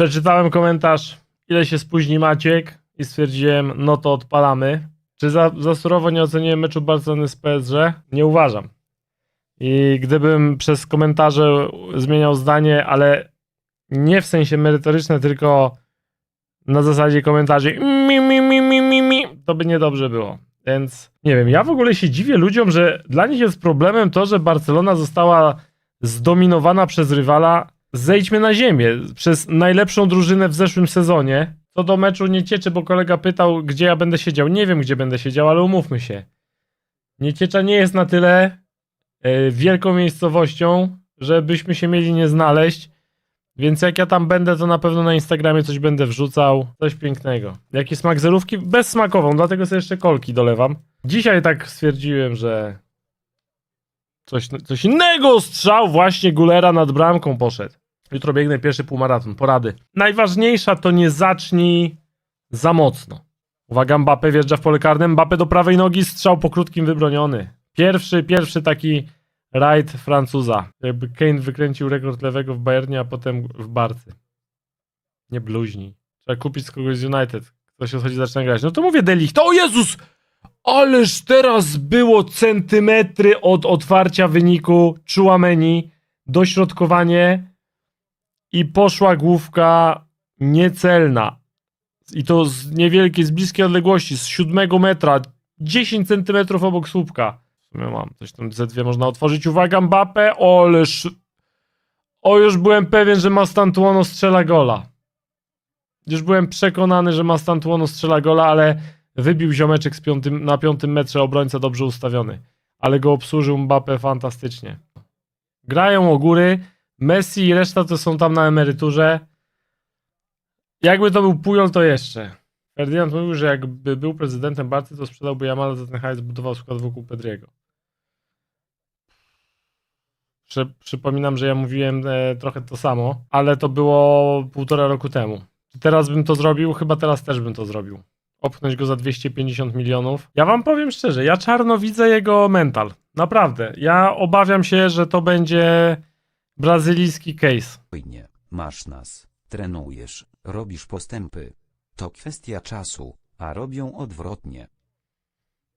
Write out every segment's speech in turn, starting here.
Przeczytałem komentarz, ile się spóźni Maciek i stwierdziłem, no to odpalamy. Czy za, za surowo nie oceniłem meczu Barcelony z PSG? Nie uważam. I gdybym przez komentarze zmieniał zdanie, ale nie w sensie merytoryczne, tylko na zasadzie komentarzy mi, mi, mi, mi, mi, mi, to by niedobrze było. Więc nie wiem, ja w ogóle się dziwię ludziom, że dla nich jest problemem to, że Barcelona została zdominowana przez rywala. Zejdźmy na ziemię, przez najlepszą drużynę w zeszłym sezonie. Co do meczu nie cieczy, bo kolega pytał, gdzie ja będę siedział. Nie wiem, gdzie będę siedział, ale umówmy się. Nieciecza nie jest na tyle e, wielką miejscowością, żebyśmy się mieli nie znaleźć. Więc jak ja tam będę, to na pewno na Instagramie coś będę wrzucał. Coś pięknego. Jaki smak zerówki? Bezsmakową, dlatego sobie jeszcze kolki dolewam. Dzisiaj tak stwierdziłem, że coś, coś innego strzał właśnie Gulera nad bramką poszedł. Jutro biegnę pierwszy półmaraton. Porady. Najważniejsza to nie zacznij za mocno. Uwaga, Mbappe wjeżdża w pole karne. Mbappe do prawej nogi, strzał po krótkim wybroniony. Pierwszy, pierwszy taki rajd Francuza. Jakby Kane wykręcił rekord lewego w Bayernie, a potem w Barcy. Nie bluźnij. Trzeba kupić z kogoś z United. Ktoś odchodzi, zaczyna grać. No to mówię Delicht. O Jezus! Ależ teraz było centymetry od otwarcia wyniku Chouameni, dośrodkowanie i poszła główka niecelna. I to z niewielkiej, z bliskiej odległości, z siódmego metra, 10 centymetrów obok słupka. W sumie mam, coś tam ze dwie można otworzyć. Uwaga, Mbappe, oleż... O, już byłem pewien, że Mastantuono strzela gola. Już byłem przekonany, że Mastantuono strzela gola, ale wybił ziomeczek z piątym, na piątym metrze, obrońca dobrze ustawiony. Ale go obsłużył Mbappe fantastycznie. Grają o góry, Messi i reszta to są tam na emeryturze. Jakby to był Pujol, to jeszcze. Ferdynand mówił, że jakby był prezydentem Barcy, to sprzedałby Jamala za ten hajs, zbudował skład wokół Pedriego. Przy, przypominam, że ja mówiłem e, trochę to samo, ale to było półtora roku temu. Teraz bym to zrobił? Chyba teraz też bym to zrobił. Opchnąć go za 250 milionów. Ja wam powiem szczerze, ja czarno widzę jego mental. Naprawdę. Ja obawiam się, że to będzie brazylijski case. Spokojnie, masz nas, trenujesz, robisz postępy. To kwestia czasu, a robią odwrotnie.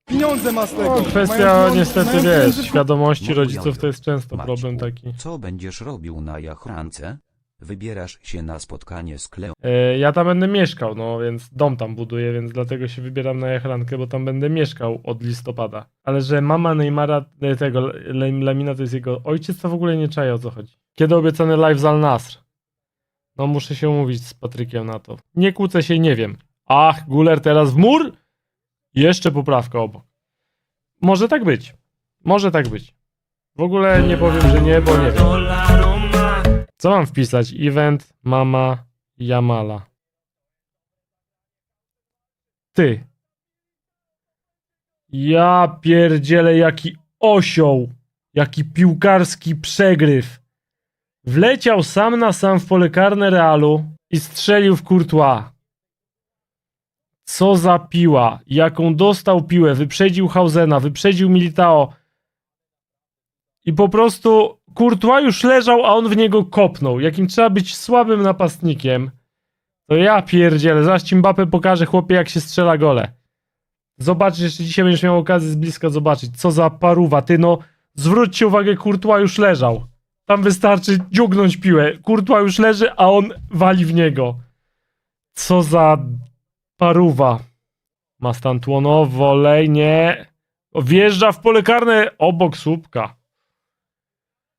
Pieniądze ma z tego. No, Mają kwestia pieniądze- niestety, mają wiesz, pieniądze- świadomości rodziców to jest często Maćku, problem taki. Co będziesz robił na jachrance? Wybierasz się na spotkanie z Kleo. E, Ja tam będę mieszkał, no więc dom tam buduję, więc dlatego się wybieram na Jachrankę, bo tam będę mieszkał od listopada. Ale że mama Neymara, e, tego Lamina to jest jego ojciec, to w ogóle nie czaję o co chodzi. Kiedy obiecany live z Al Nasr? No muszę się umówić z Patrykiem na to. Nie kłócę się, nie wiem. Ach, Guler teraz w mur? Jeszcze poprawka obok. Może tak być. Może tak być. W ogóle nie powiem, że nie, bo nie wiem. Co mam wpisać? Event, mama, Jamala. Ty. Ja pierdzielę, jaki osioł. Jaki piłkarski przegryw. Wleciał sam na sam w pole karne Realu i strzelił w Courtois. Co za piła. Jaką dostał piłę. Wyprzedził Hausena, wyprzedził Militao. I po prostu Courtois już leżał, a on w niego kopnął. Jakim trzeba być słabym napastnikiem. To ja pierdzielę. Zaraz ci Mbappé pokaże chłopie jak się strzela gole. Zobaczysz, jeszcze dzisiaj będziesz miał okazję z bliska zobaczyć. Co za paruwa. Ty no, zwróćcie uwagę, Courtois już leżał. Tam wystarczy dziugnąć piłę. Courtois już leży, a on wali w niego. Co za paruwa. Mastantuono, wolej, nie. Wjeżdża w pole karne obok słupka.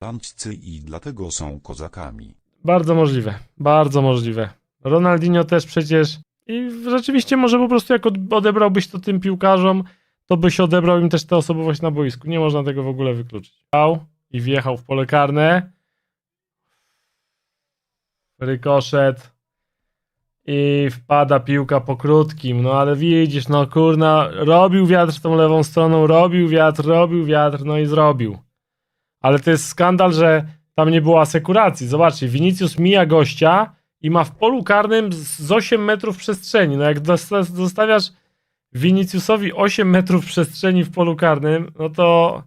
Tańczcy i dlatego są kozakami. Bardzo możliwe, bardzo możliwe. Ronaldinho też przecież. I rzeczywiście może po prostu jak od- odebrałbyś to tym piłkarzom, to byś odebrał im też tę osobowość na boisku. Nie można tego w ogóle wykluczyć. I wjechał w pole karne. Rykoszet. I wpada piłka po krótkim. No ale widzisz, no kurna, robił wiatr tą lewą stroną, robił wiatr, robił wiatr, no i zrobił. Ale to jest skandal, że tam nie było asekuracji. Zobaczcie, Vinicius mija gościa i ma w polu karnym z z 8 metrów przestrzeni. No jak zostawiasz Viniciusowi 8 metrów przestrzeni w polu karnym, no to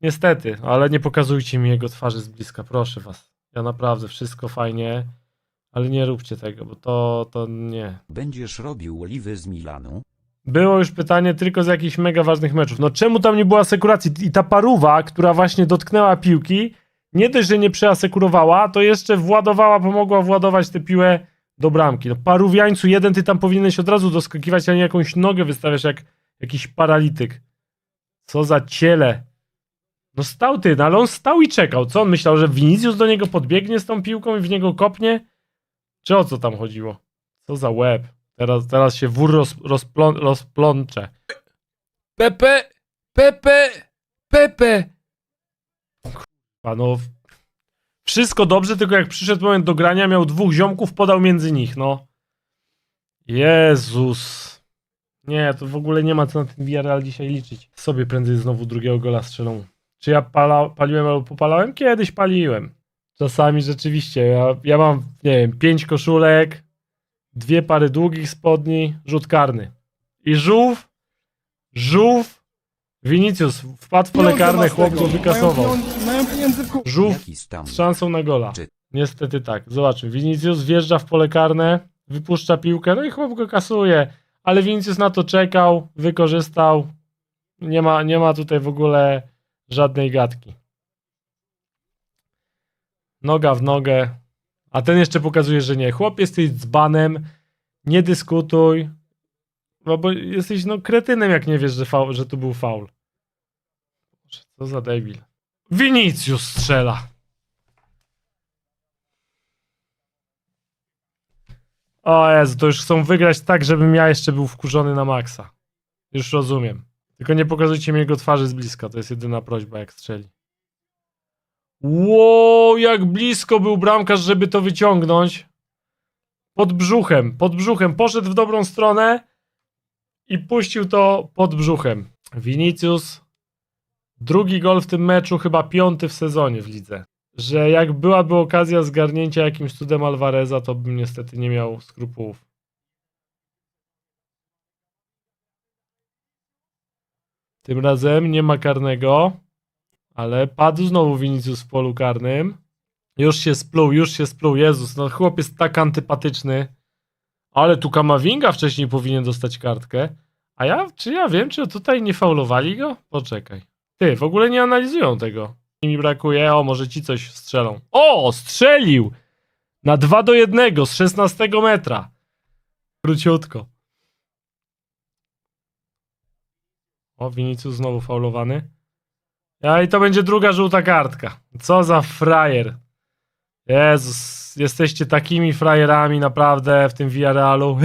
niestety, ale nie pokazujcie mi jego twarzy z bliska, proszę was. Ja naprawdę wszystko fajnie, Ale nie róbcie tego, bo to, to nie. Będziesz robił oliwy z Milanu? Było już pytanie tylko z jakichś mega ważnych meczów. No czemu tam nie było asekuracji? I ta paruwa, która właśnie dotknęła piłki, nie dość, że nie przeasekurowała, to jeszcze władowała, pomogła władować tę piłę do bramki. No paruwiańcu jeden, ty tam powinieneś od razu doskakiwać, a nie jakąś nogę wystawiasz jak jakiś paralityk. Co za ciele. No stał ty, no ale on stał i czekał. Co on myślał, że Vinicius do niego podbiegnie z tą piłką i w niego kopnie? Czy o co tam chodziło? Co za łeb. Teraz, teraz się wór roz, rozplą, rozplącze. Pepe! Pepe! Pepe! Kurwa, no. Wszystko dobrze, tylko jak przyszedł moment do grania, miał dwóch ziomków, podał między nich, no. Jezus. Nie, to w ogóle nie ma co na ten VRL dzisiaj liczyć. Sobie prędzej znowu drugiego gola strzelą. Czy ja pala, paliłem albo popalałem? Kiedyś paliłem. Czasami rzeczywiście. Ja, ja mam, nie wiem, pięć koszulek, dwie pary długich spodni, rzut karny. I żółw, żółw, Vinicius wpadł w pole karne, chłop go wykasował. Mają, pieniądze- mają pieniędzy w ku... Żółw z szansą na gola. Niestety tak. Zobaczmy. Vinicius wjeżdża w pole karne, wypuszcza piłkę, no i chłop go kasuje. Ale Vinicius na to czekał, wykorzystał. Nie ma, nie ma tutaj w ogóle żadnej gadki. Noga w nogę. A ten jeszcze pokazuje, że nie. Chłop, jesteś dzbanem, nie dyskutuj. No bo jesteś no kretynem, jak nie wiesz, że, faul, że tu był faul. Co za debil. Vinicius strzela. O Jezu, to już chcą wygrać tak, żebym ja jeszcze był wkurzony na maksa. Już rozumiem. Tylko nie pokazujcie mi jego twarzy z bliska, to jest jedyna prośba, jak strzeli. Ło, jak blisko był bramkarz, żeby to wyciągnąć. Pod brzuchem, pod brzuchem. Poszedł w dobrą stronę i puścił to pod brzuchem. Vinicius, drugi gol w tym meczu, chyba piąty w sezonie w lidze że jak byłaby okazja zgarnięcia jakimś cudem Alvareza, to bym niestety nie miał skrupułów. Tym razem nie ma karnego, ale padł znowu Vinicius w polu karnym. Już się spluł, już się spluł. Jezus, no chłop jest tak antypatyczny. Ale tu Kamavinga wcześniej powinien dostać kartkę. A ja, czy ja wiem, czy tutaj nie faulowali go? Poczekaj. Ty, w ogóle nie analizują tego mi brakuje. O, może ci coś strzelą. O, strzelił! Na 2 do 1 z 16 metra. Króciutko. O, Vinicius znowu faulowany. Ja i to będzie druga żółta kartka. Co za frajer. Jezus, jesteście takimi frajerami naprawdę w tym Villarrealu.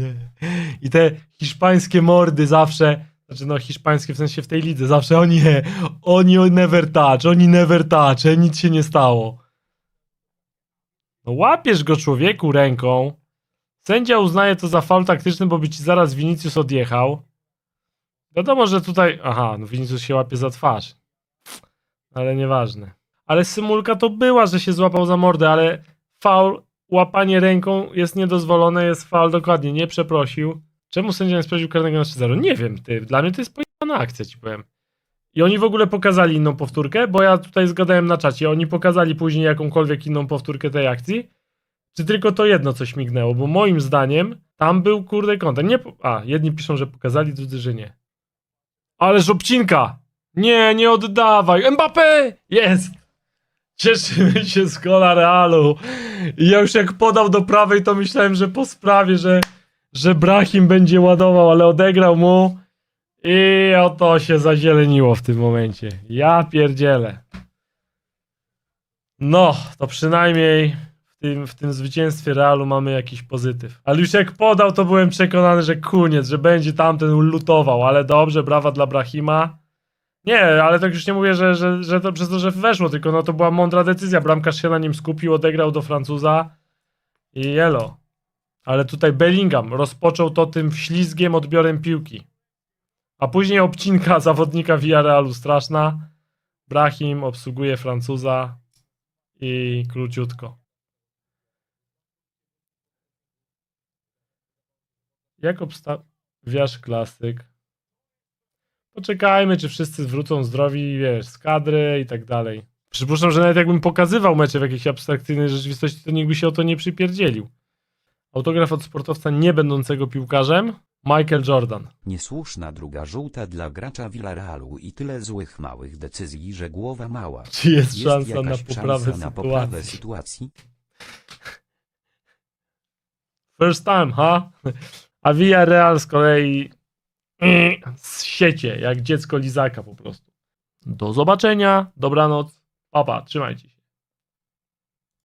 I te hiszpańskie mordy zawsze znaczy no hiszpańskie w sensie w tej lidze, zawsze o nie, oni never touch, oni never touch, e, nic się nie stało. No łapiesz go człowieku ręką, sędzia uznaje to za faul taktyczny, bo by ci zaraz Vinicius odjechał. Wiadomo, że tutaj, aha, no Vinicius się łapie za twarz, ale nieważne. Ale symulka to była, że się złapał za mordę, ale faul, łapanie ręką jest niedozwolone, jest faul dokładnie, nie przeprosił. Czemu sędzia nie sprawdził karnego na 3-0? Nie wiem, ty. Dla mnie to jest pojechana akcja, ci powiem. I oni w ogóle pokazali inną powtórkę, bo ja tutaj zgadałem na czacie. Oni pokazali później jakąkolwiek inną powtórkę tej akcji. Czy tylko to jedno coś mignęło? Bo moim zdaniem tam był kurde kontakt. Nie, po- a, jedni piszą, że pokazali, drudzy, że nie. Ale żobcinka! Nie, nie oddawaj! Mbappé! Jest! Cieszymy się z kola Realu. I ja już jak podał do prawej, to myślałem, że po sprawie, że że Brahim będzie ładował, ale odegrał mu i oto się zazieleniło w tym momencie. Ja pierdzielę. No, to przynajmniej w tym, w tym zwycięstwie Realu mamy jakiś pozytyw. Ale już jak podał, to byłem przekonany, że koniec, że będzie tamten lutował, ale dobrze, brawa dla Brahima. Nie, ale tak już nie mówię, że, że, że to przez to, że weszło, tylko no to była mądra decyzja. Bramkarz się na nim skupił, odegrał do Francuza i jelo. Ale tutaj Bellingham rozpoczął to tym ślizgiem odbiorem piłki. A później obcinka zawodnika Villarrealu straszna. Brahim obsługuje Francuza i króciutko. Jak obstawiasz klasyk? Poczekajmy, czy wszyscy wrócą zdrowi, wiesz, z kadry i tak dalej. Przypuszczam, że nawet jakbym pokazywał mecze w jakiejś abstrakcyjnej rzeczywistości, to nikt by się o to nie przypierdzielił. Autograf od sportowca nie będącego piłkarzem. Michael Jordan. Niesłuszna druga żółta dla gracza Villarealu i tyle złych małych decyzji, że głowa mała. Czy jest, Jest szansa na poprawę szansa na poprawę sytuacji? sytuacji? First time, ha? A Villarreal z kolei mm, z siecie, jak dziecko lizaka po prostu. Do zobaczenia, dobranoc, papa, trzymajcie się.